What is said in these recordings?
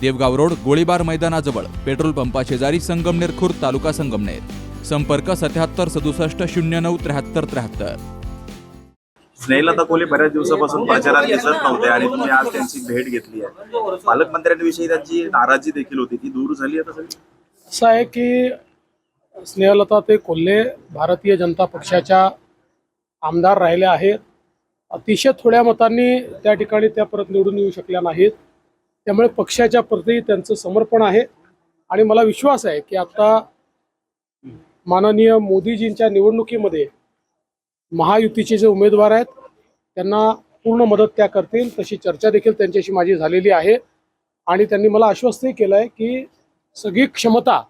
Devgaon road गोळीबार मैदानाजवळ petrol पंपा शेजारी संगमनेर खुर्द तालुका संगमनेर. संपर्क सत्याहत्तर सदुसष्ट शून्य नऊ त्र्याहत्तर त्र्याहत्तर. स्नेहलता कोले बऱ्याच दिवसापासून प्रचारात दिसत नव्हते आणि तुम्ही आज त्यांची भेट घेतली आहे. पालकमंत्र्यांविषयी त्यांची नाराजी देखील होती. ती दूर झाली आता सगळी? असं आहे की स्नेहलता ते कोल्हे भारतीय जनता पक्षाच्या आमदार राहिल्या आहेत. अतिशय थोड्या मतांनी त्या ठिकाणी त्या परत निवडून येऊ शकल्या नाहीत. त्यामुळे पक्षाच्या प्रति त्यांचं समर्पण आहे. आणि मला विश्वास आहे की आता माननीय मोदीजींच्या निवडणुकीमध्ये महायुतीचे जे उमेदवार आहेत त्यांना पूर्ण मदत त्या करतील तशी चर्चा देखील त्यांच्याशी माझी झालेली आहे. आणि त्यांनी मला आश्वस्तही केलं आहे की सगळी क्षमता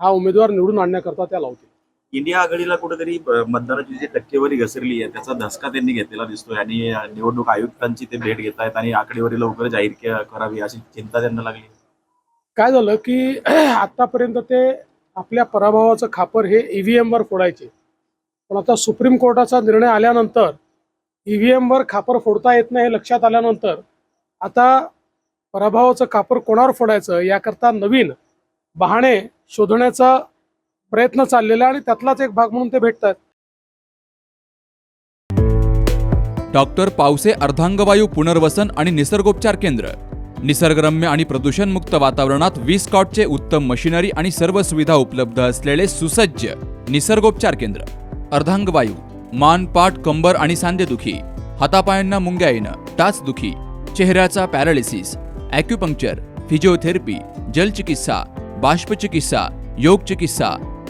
हा उमेदवार निवडून आणण्याकरता त्या लावतील. इंडिया आघाडीला कुठेतरी अ, मतदाराची जी टक्केवारी घसरली आहे त्याचा धसका त्यांनी घेतलेला दिसतोय. आणि निवडणूक आयुक्तांची ते भेट घेत आहेत आणि आकडेवारी लवकर जाहीर करावी अशी चिंता त्यांना लागली. काय झालं की आतापर्यंत ते आपल्या पराभवाचं खापर हे ईव्हीएम वर फोडायचे. पण आता सुप्रीम कोर्टाचा निर्णय आल्यानंतर ईव्हीएम वर खापर फोडता येत नाही हे लक्षात आल्यानंतर आता पराभवाचं खापर कोणावर फोडायचं याकरता नवीन बहाणे शोधण्याचा प्रयत्न चाललेला आणि त्यातलाच एक भाग म्हणून ते भेटतात. डॉक्टर पावसे अर्धांगवायू पुनर्वसन आणि निसर्गोपचार केंद्र. निसर्गरम्य आणि प्रदूषणमुक्त वातावरणात वीस कॉटचे उत्तम मशिनरी आणि सर्व सुविधा उपलब्ध असलेले सुसज्ज निसर्गोपचार केंद्र. अर्धांगवायू मान पाठ कंबर आणि सांधेदुखी हातापायांना मुंग्या येणं टाचदुखी चेहऱ्याचा पॅरालिसिस ॲक्युपंक्चर फिजिओथेरपी जलचिकित्सा बाष्पचिकित्सा योग चिकित्सा